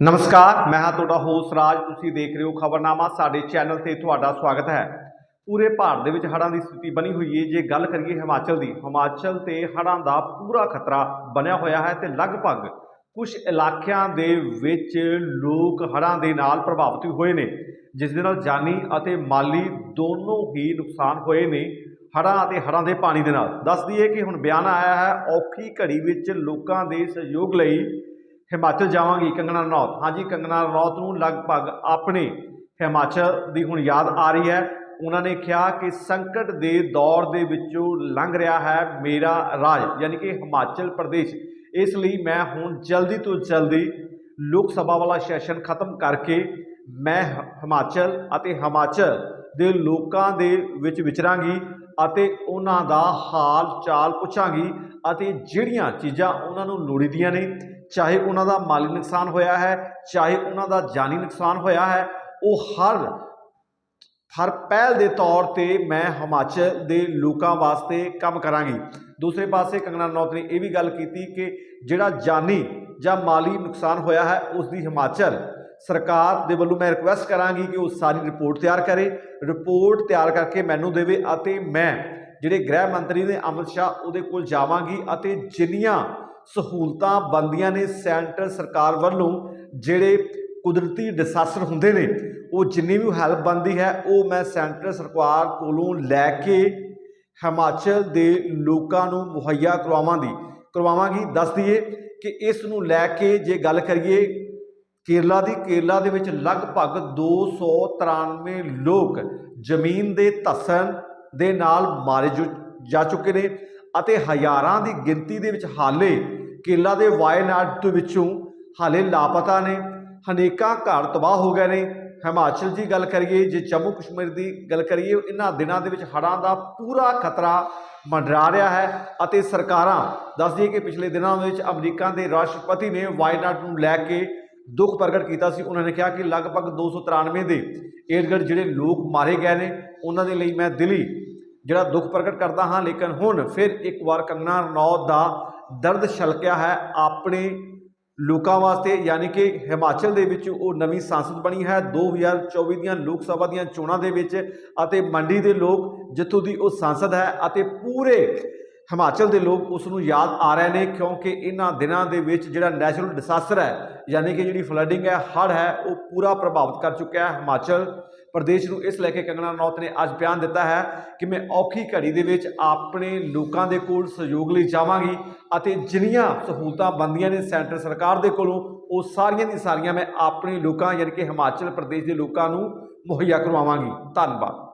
ਨਮਸਕਾਰ, ਮੈਂ ਹਾਂ ਤੁਹਾਡਾ ਹੋਸਟ ਰਾਜ। ਤੁਸੀਂ ਦੇਖ ਰਹੇ ਹੋ ਖਬਰਨਾਮਾ। ਸਾਡੇ ਚੈਨਲ ਤੇ ਤੁਹਾਡਾ ਸਵਾਗਤ ਹੈ। ਪੂਰੇ ਭਾਰਤ ਦੇ ਵਿੱਚ ਹੜ੍ਹਾਂ ਦੀ ਸਥਿਤੀ ਬਣੀ ਹੋਈ ਹੈ ਜੇ ਗੱਲ ਕਰੀਏ ਹਿਮਾਚਲ ਦੀ, ਹਿਮਾਚਲ ਤੇ ਹੜ੍ਹਾਂ ਦਾ ਪੂਰਾ ਖਤਰਾ ਬਣਿਆ ਹੋਇਆ ਹੈ ਤੇ ਲਗਭਗ ਕੁਝ ਇਲਾਕਿਆਂ ਦੇ ਵਿੱਚ ਲੋਕ ਹੜ੍ਹਾਂ ਦੇ ਨਾਲ ਪ੍ਰਭਾਵਿਤ ਹੋਏ ਨੇ, ਜਿਸ ਦੇ ਨਾਲ ਜਾਨੀ ਅਤੇ ਮਾਲੀ ਦੋਨੋਂ ਹੀ ਨੁਕਸਾਨ ਹੋਏ ਨੇ ਹੜ੍ਹਾਂ ਅਤੇ ਹੜ੍ਹਾਂ ਦੇ ਪਾਣੀ ਦੇ ਨਾਲ। ਦੱਸ ਦਈਏ ਕਿ ਹੁਣ ਬਿਆਨ ਆਇਆ ਹੈ, ਔਖੀ ਘੜੀ ਵਿੱਚ ਲੋਕਾਂ ਦੇ ਸਹਿਯੋਗ ਲਈ ਹਿਮਾਚਲ ਜਾਵਾਂਗੀ, ਕੰਗਣਾ ਰਣੌਤ। ਹਾਂਜੀ ਕੰਗਨਾ ਰਣੌਤ ਨੂੰ ਲਗਭਗ ਆਪਣੇ ਹਿਮਾਚਲ ਦੀ ਹੁਣ ਯਾਦ ਆ ਰਹੀ ਹੈ। ਉਹਨਾਂ ਨੇ ਕਿਹਾ ਕਿ ਸੰਕਟ ਦੇ ਦੌਰ ਦੇ ਵਿੱਚੋਂ ਲੰਘ ਰਿਹਾ ਹੈ ਮੇਰਾ ਰਾਜ, ਯਾਨੀ ਕਿ ਹਿਮਾਚਲ ਪ੍ਰਦੇਸ਼। ਇਸ ਲਈ ਮੈਂ ਹੁਣ ਜਲਦੀ ਤੋਂ ਜਲਦੀ ਲੋਕ ਸਭਾ ਵਾਲਾ ਸੈਸ਼ਨ ਖਤਮ ਕਰਕੇ ਮੈਂ ਹ- ਹਿਮਾਚਲ ਅਤੇ ਹਿਮਾਚਲ ਦੇ ਲੋਕਾਂ ਦੇ ਵਿੱਚ ਵਿਚਰਾਂਗੀ ਅਤੇ ਉਹਨਾਂ ਦਾ ਹਾਲ ਚਾਲ ਪੁੱਛਾਂਗੀ ਅਤੇ ਜਿਹੜੀਆਂ ਚੀਜ਼ਾਂ ਉਹਨਾਂ ਨੂੰ ਲੋੜੀਦੀਆਂ ਨੇ ਚਾਹੇ ਉਹਨਾਂ ਦਾ ਮਾਲੀ ਨੁਕਸਾਨ ਹੋਇਆ ਹੈ, ਚਾਹੇ ਉਹਨਾਂ ਦਾ ਜਾਨੀ ਨੁਕਸਾਨ ਹੋਇਆ ਹੈ, ਉਹ ਹਰ ਹਰ ਪਹਿਲ ਦੇ ਤੌਰ ਤੇ ਮੈਂ ਹਿਮਾਚਲ ਦੇ ਲੋਕਾਂ ਵਾਸਤੇ ਕੰਮ ਕਰਾਂਗੀ। ਦੂਸਰੇ ਪਾਸੇ ਕੰਗਨਾ ਰਣੌਤ ਨੇ ਇਹ ਵੀ ਗੱਲ ਕੀਤੀ ਕਿ ਜਿਹੜਾ ਜਾਨੀ ਜਾਂ ਮਾਲੀ ਨੁਕਸਾਨ ਹੋਇਆ ਹੈ, ਉਸ ਦੀ ਹਿਮਾਚਲ ਸਰਕਾਰ ਦੇ ਵੱਲੋਂ ਮੈਂ ਰਿਕੁਐਸਟ ਕਰਾਂਗੀ ਕਿ ਉਹ ਸਾਰੀ ਰਿਪੋਰਟ ਤਿਆਰ ਕਰੇ। ਰਿਪੋਰਟ ਤਿਆਰ ਕਰਕੇ ਮੈਨੂੰ ਦੇਵੇ ਅਤੇ ਮੈਂ ਜਿਹੜੇ ਗ੍ਰਹਿ ਮੰਤਰੀ ਨੇ ਅਮਿਤ ਸ਼ਾਹ, ਉਹਦੇ ਕੋਲ ਜਾਵਾਂਗੀ ਅਤੇ ਜਿੰਨੀਆਂ ਸਹੂਲਤਾਂ ਬੰਦੀਆਂ ਨੇ ਸੈਂਟਰ ਸਰਕਾਰ ਵੱਲੋਂ, ਜਿਹੜੇ ਕੁਦਰਤੀ ਡਿਸਾਸਟਰ ਹੁੰਦੇ ਨੇ, ਉਹ ਜਿੰਨੀ ਵੀ ਹੈਲਪ ਬੰਦੀ ਹੈ, ਉਹ ਮੈਂ ਸੈਂਟਰ ਸਰਕਾਰ ਕੋਲੋਂ ਲੈ ਕੇ ਹਿਮਾਚਲ ਦੇ ਲੋਕਾਂ ਨੂੰ ਮੁਹੱਈਆ ਕਰਵਾਵਾਂਗੀ। ਕਰਵਾਵਾਂਗੀ, ਦੱਸ ਦਈਏ ਕਿ ਇਸ ਨੂੰ ਲੈ ਕੇ ਜੇ ਗੱਲ ਕਰੀਏ, ਕੇਰਲਾ ਦੀ, ਕੇਰਲਾ ਦੇ ਵਿੱਚ ਲਗਭਗ 293 ਲੋਕ ਜ਼ਮੀਨ ਦੇ ਧੱਸਣ ਦੇ ਨਾਲ ਮਾਰੇ ਜੋ- ਜਾ ਚੁੱਕੇ ਨੇ ਅਤੇ ਹਜ਼ਾਰਾਂ ਦੀ ਗਿਣਤੀ ਦੇ ਵਿੱਚ ਹਾਲੇ ਕੇਲਾ ਦੇ ਵਾਇਨਾਡ ਤੋਂ ਵਿੱਚੋਂ ਹਾਲੇ ਲਾਪਤਾ ਨੇ ਅਨੇਕਾਂ ਘਰ ਤਬਾਹ ਹੋ ਗਏ ਨੇ। ਹਿਮਾਚਲ ਦੀ ਗੱਲ ਕਰੀਏ, ਜੇ ਜੰਮੂ ਕਸ਼ਮੀਰ ਦੀ ਗੱਲ ਕਰੀਏ ਇਹਨਾਂ ਦਿਨਾਂ ਦੇ ਵਿੱਚ ਹੜ੍ਹਾਂ ਦਾ ਪੂਰਾ ਖਤਰਾ ਮੰਡਰਾ ਰਿਹਾ ਹੈ ਅਤੇ ਸਰਕਾਰਾਂ ਦੱਸਦੀ ਦਈਏ ਕਿ ਪਿਛਲੇ ਦਿਨਾਂ ਵਿੱਚ ਅਮਰੀਕਾ ਦੇ ਰਾਸ਼ਟਰਪਤੀ ਨੇ ਵਾਇਨਾਡ ਨੂੰ ਲੈ ਕੇ ਦੁੱਖ ਪ੍ਰਗਟ ਕੀਤਾ ਸੀ। ਉਹਨਾਂ ਨੇ ਕਿਹਾ ਕਿ ਲਗਭਗ 293 ਦੇ ਏਡਗੜ ਜਿਹੜੇ ਲੋਕ ਮਾਰੇ ਗਏ ਨੇ, ਉਹਨਾਂ ਦੇ ਲਈ ਮੈਂ ਦਿਲੀ ਜਿਹੜਾ ਦੁੱਖ ਪ੍ਰਗਟ ਕਰਦਾ ਹਾਂ, ਲੇਕਿਨ ਹੁਣ ਫਿਰ ਇੱਕ ਵਾਰ ਕੰਗਨਾ ਰਣੌਤ ਦਾ ਦਰਦ ਛਲਕਿਆ ਹੈ, ਆਪਣੇ ਲੋਕਾਂ ਵਾਸਤੇ ਯਾਨੀ ਕਿ ਹਿਮਾਚਲ ਦੇ ਵਿੱਚ ਉਹ ਨਵੀਂ ਸੰਸਦ ਬਣੀ ਹੈ 2024 ਦੀਆਂ ਲੋਕ ਸਭਾ ਦੀਆਂ ਚੋਣਾਂ ਦੇ ਵਿੱਚ ਅਤੇ ਮੰਡੀ ਦੇ ਲੋਕ ਜਿੱਥੋਂ ਦੀ ਉਹ ਸੰਸਦ ਹੈ ਅਤੇ ਪੂਰੇ ਹਿਮਾਚਲ ਦੇ ਲੋਕ ਉਸ ਨੂੰ ਯਾਦ ਆ ਰਹੇ ਨੇ ਕਿਉਂਕਿ ਇਹਨਾਂ ਦਿਨਾਂ ਦੇ ਵਿੱਚ ਜਿਹੜਾ ਨੈਚੁਰਲ ਡਿਸਾਸਟਰ ਹੈ, ਯਾਨੀ ਕਿ ਜਿਹੜੀ ਫਲੱਡਿੰਗ ਹੈ, ਹੜ੍ਹ ਹੈ, ਉਹ ਪੂਰਾ ਪ੍ਰਭਾਵਿਤ ਕਰ ਚੁੱਕਿਆ ਹੈ ਹਿਮਾਚਲ ਪ੍ਰਦੇਸ਼ ਨੂੰ ਇਸ ਲੈ ਕੇ ਕੰਗਣਾ ਰਣੌਤ ਨੇ ਅੱਜ ਬਿਆਨ ਦਿੱਤਾ ਹੈ ਕਿ ਮੈਂ ਔਖੀ ਘੜੀ ਦੇ ਵਿੱਚ ਆਪਣੇ ਲੋਕਾਂ ਦੇ ਕੋਲ ਸਹਿਯੋਗ ਲਈ ਜਾਵਾਂਗੀ ਅਤੇ ਜਿੰਨੀਆਂ ਸਹੂਲਤਾਂ ਬੰਦੀਆਂ ਨੇ ਸੈਂਟਰ ਸਰਕਾਰ ਦੇ ਕੋਲੋਂ, ਉਹ ਸਾਰੀਆਂ ਦੀ ਸਾਰੀਆਂ ਮੈਂ ਆਪਣੇ ਲੋਕਾਂ, ਯਾਨੀ ਕਿ ਹਿਮਾਚਲ ਪ੍ਰਦੇਸ਼ ਦੇ ਲੋਕਾਂ ਨੂੰ ਮੁਹੱਈਆ ਕਰਵਾਵਾਂਗੀ। ਧੰਨਵਾਦ।